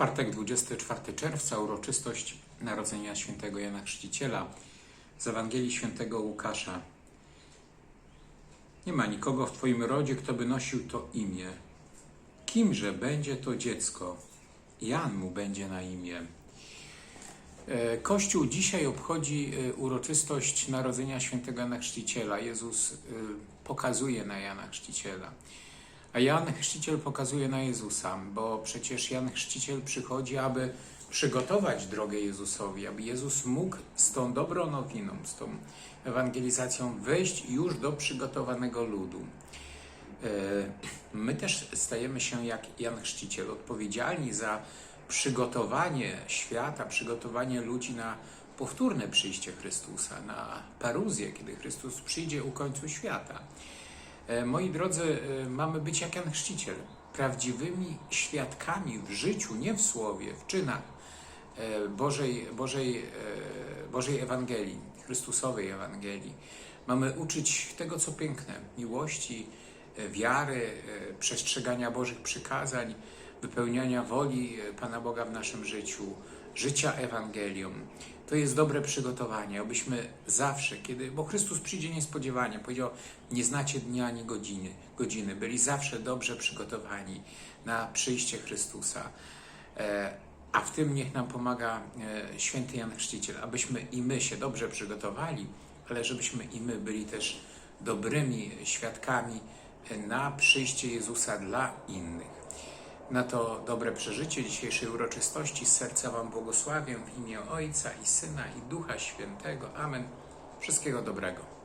czwartek, 24 czerwca, uroczystość Narodzenia Świętego Jana Chrzciciela z Ewangelii Świętego Łukasza. Nie ma nikogo w Twoim rodzie, kto by nosił to imię. Kimże będzie to dziecko? Jan mu będzie na imię. E, Kościół dzisiaj obchodzi e, uroczystość Narodzenia Świętego Jana Chrzciciela. Jezus e, pokazuje na Jana Chrzciciela. A Jan Chrzciciel pokazuje na Jezusa, bo przecież Jan Chrzciciel przychodzi, aby przygotować drogę Jezusowi, aby Jezus mógł z tą dobrą nowiną, z tą ewangelizacją wejść już do przygotowanego ludu. E, My też stajemy się jak Jan Chrzciciel, odpowiedzialni za przygotowanie świata, przygotowanie ludzi na powtórne przyjście Chrystusa, na paruzję, kiedy Chrystus przyjdzie u końcu świata. E, Moi drodzy, e, mamy być jak Jan Chrzciciel, prawdziwymi świadkami w życiu, nie w słowie, w czynach e, Bożej, Bożej, Bożej Ewangelii, Chrystusowej Ewangelii. Mamy uczyć tego, co piękne, miłości, wiary, przestrzegania Bożych przykazań, wypełniania woli e, Pana Boga w naszym życiu, życia Ewangelią. To jest dobre przygotowanie, abyśmy zawsze, kiedy, bo Chrystus przyjdzie niespodziewanie, powiedział, nie znacie dnia ani godziny, godziny, byli zawsze dobrze przygotowani na przyjście Chrystusa. E, A w tym niech nam pomaga e, święty Jan Chrzciciel, abyśmy i my się dobrze przygotowali, ale żebyśmy i my byli też dobrymi świadkami na przyjście Jezusa dla innych. Na to dobre przeżycie dzisiejszej uroczystości z serca Wam błogosławię w imię Ojca i Syna i Ducha Świętego. Amen. Wszystkiego dobrego.